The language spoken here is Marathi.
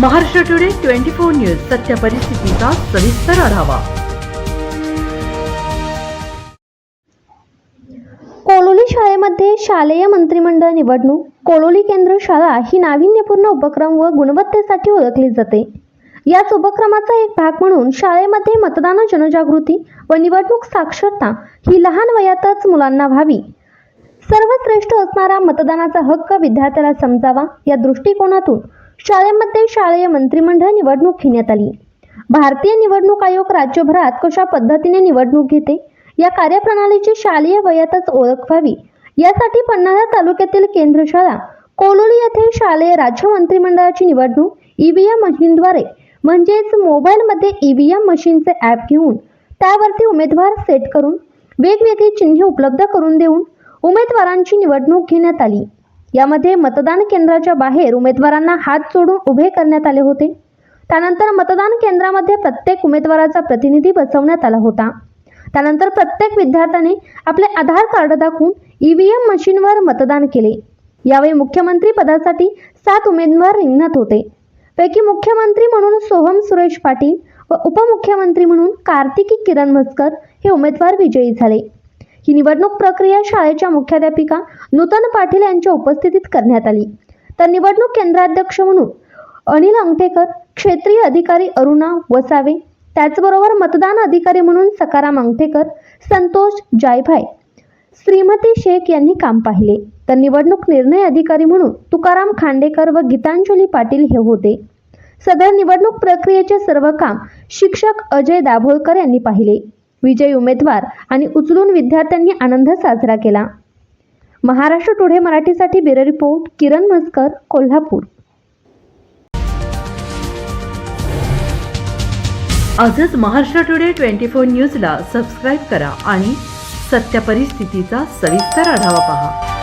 Maharashtra today twenty four news सत्य परिस्थितीचा सविस्तर आढावा. कोलोली शाळेमध्ये शालेय मंत्रिमंडळ निवडणूक. कोलोली केंद्र शाळा ही नाविन्यपूर्ण उपक्रम व गुणवत्तेसाठी ओळखली जाते. याच उपक्रमाचा एक भाग म्हणून शाळेमध्ये मतदान जनजागृती व निवडणूक साक्षरता ही लहान वयातच मुलांना व्हावी. सर्वश्रेष्ठ असणारा मतदानाचा हक्क विद्यार्थ्याला समजावा या दृष्टिकोनातून शाळेमध्ये शालेय मंत्रिमंडळ निवडणूक घेण्यात आली. भारतीय निवडणूक आयोग राज्यभरात कशा पद्धतीने निवडणूक घेते? या कार्यप्रणालीची शालेय वयातच ओळख व्हावी. यासाठी पन्हाळा तालुक्यातील केंद्र शाळा कोलोली येथे शालेय राज्य मंत्रिमंडळाची निवडणूक ईव्हीएम मशीनद्वारे म्हणजेच मोबाईलमध्ये ईव्हीएम मशीनचे ॲप घेऊन त्यावरती उमेदवार सेट करून वेगवेगळी चिन्हे उपलब्ध करून देऊन उमेदवारांची निवडणूक घेण्यात आली. यामध्ये मतदान केंद्राच्या बाहेर उमेदवारांना हात जोडून उभे करण्यात आले होते. त्यानंतर मतदान केंद्रामध्ये प्रत्येक उमेदवाराचा प्रतिनिधी बसवण्यात आला होता. त्यानंतर प्रत्येक विद्यार्थ्याने आपले आधार कार्ड दाखवून ईव्हीएम मशीनवर मतदान केले. यावेळी मुख्यमंत्री पदासाठी सात उमेदवार रिंगणात होते. पैकी मुख्यमंत्री म्हणून सोहम सुरेश पाटील व उपमुख्यमंत्री म्हणून कार्तिकी किरण म्हसकर हे उमेदवार विजयी झाले. ही निवडणूक प्रक्रिया शाळेच्या मुख्याध्यापिका नूतन पाटील यांच्या उपस्थितीत करण्यात आली. तर निवडणूक केंद्राध्यक्ष म्हणून अनिल अंगठेकर क्षेत्रीय अधिकारी अरुणा वसावे त्याचबरोबर मतदान अधिकारी म्हणून सकाराम अंगठेकर संतोष जायभाय श्रीमती शेख यांनी काम पाहिले. तर निवडणूक निर्णय अधिकारी म्हणून तुकाराम खांडेकर व गीतांजली पाटील हे होते. सदर निवडणूक प्रक्रियेचे सर्व काम शिक्षक अजय दाभोळकर यांनी पाहिले. विजयी उमेदवार आणि उचलून विद्यार्थ्यांनी आनंद साजरा केला. महाराष्ट्र टुडे मराठीसाठी ब्युरो रिपोर्ट किरण मस्कर कोल्हापूर. आजच महाराष्ट्र टुडे ट्वेंटी फोर न्यूजला सबस्क्राईब करा आणि सत्य परिस्थितीचा सविस्तर आढावा पहा.